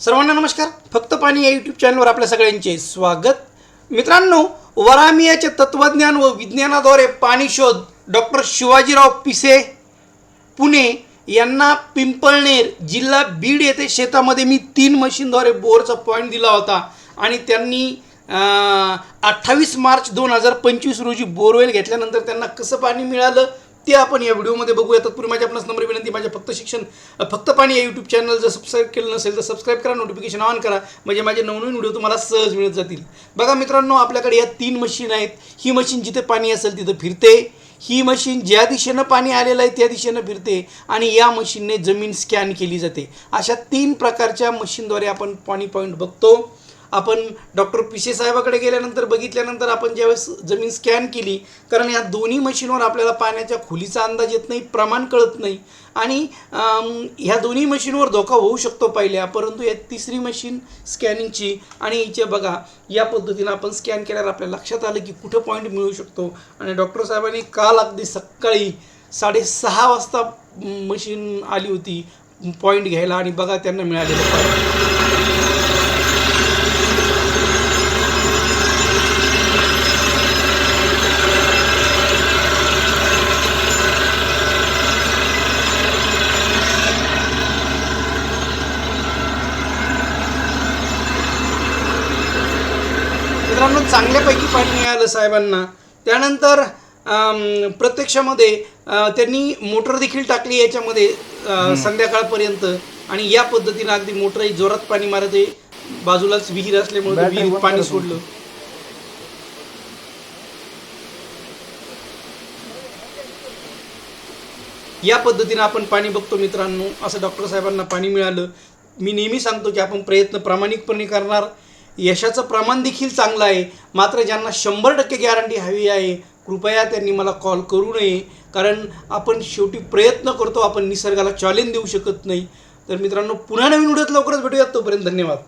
सर्वांना नमस्कार. फक्त पाणी या यूट्यूब चॅनलवर आपल्या सगळ्यांचे स्वागत. मित्रांनो वरामियाचे तत्वज्ञान व विज्ञानाद्वारे पाणी शोध डॉक्टर शिवाजीराव पिसे पुणे यांना पिंपळनेर जिल्हा बीड येथे शेतामध्ये मी तीन मशीनद्वारे बोरचा पॉईंट दिला होता आणि त्यांनी अठ्ठावीस मार्च दोन हजार पंचवीस रोजी बोरवेल घेतल्यानंतर त्यांना कसं पाणी मिळालं? ते आपण या व्हिडिओमध्ये बघूया. तत्पूर्वी माझ्या आपणास नंबर विनंती माझ्या फक्त शिक्षण फक्त पाणी या यूट्यूब चॅनल जर सबस्क्राईब केलं नसेल तर सबस्क्राईब करा नोटिफिकेशन ऑन करा. म्हणजे माझे नवनवीन व्हिडिओ तुम्हाला सहज मिळत जातील. बघा मित्रांनो आपल्याकडे या तीन मशीन आहेत. ही मशीन जिथे पाणी असेल तिथं फिरते. ही मशीन ज्या दिशेनं पाणी आलेलं आहे त्या दिशेनं फिरते आणि या मशीनने जमीन स्कॅन केली जाते. अशा तीन प्रकारच्या मशीनद्वारे आपण पाणी पॉईंट बघतो. आपण डॉक्टर पिशे साहेबाकडे गेल्यानंतर बघितल्यानंतर आपण ज्यावेळेस जमीन स्कॅन केली कारण या दोन्ही मशीनवर आपल्याला पाण्याच्या खोलीचा अंदाज येत नाही प्रमाण कळत नाही. आणि ह्या दोन्ही मशीनवर धोका होऊ शकतो पहिल्या परंतु या तिसरी मशीन स्कॅनिंगची आणि हिचे बघा या पद्धतीनं आपण स्कॅन केल्यावर आपल्या लक्षात आलं की कुठं पॉईंट मिळू शकतो. आणि डॉक्टर साहेबांनी काल अगदी सकाळी साडेसहा वाजता मशीन आली होती पॉईंट घ्यायला आणि बघा त्यांना मिळालेलं मित्रांनो चांगल्यापैकी पाणी मिळालं साहेबांना. त्यानंतर प्रत्यक्षामध्ये त्यांनी मोटर देखील टाकली याच्यामध्ये संध्याकाळपर्यंत. आणि या पद्धतीनं अगदी मोटरही जोरात पाणी मारत. आहे बाजूलाच विहीर असल्यामुळे विहिरीत बंद पाणी सोडलं. या पद्धतीनं आपण पाणी बघतो मित्रांनो. असं डॉक्टर साहेबांना पाणी मिळालं. मी नेहमी सांगतो की आपण प्रयत्न प्रामाणिकपणे करणार. यशाचं प्रमाण देखील चांगलं आहे. मात्र ज्यांना शंभर टक्के गॅरंटी हवी आहे कृपया त्यांनी मला कॉल करू नये. कारण आपण शेवटी प्रयत्न करतो आपण निसर्गाला चॅलेंज देऊ शकत नाही. तर मित्रांनो पुन्हा नवीन व्हिडिओत लवकरच भेटूयात. तोपर्यंत धन्यवाद.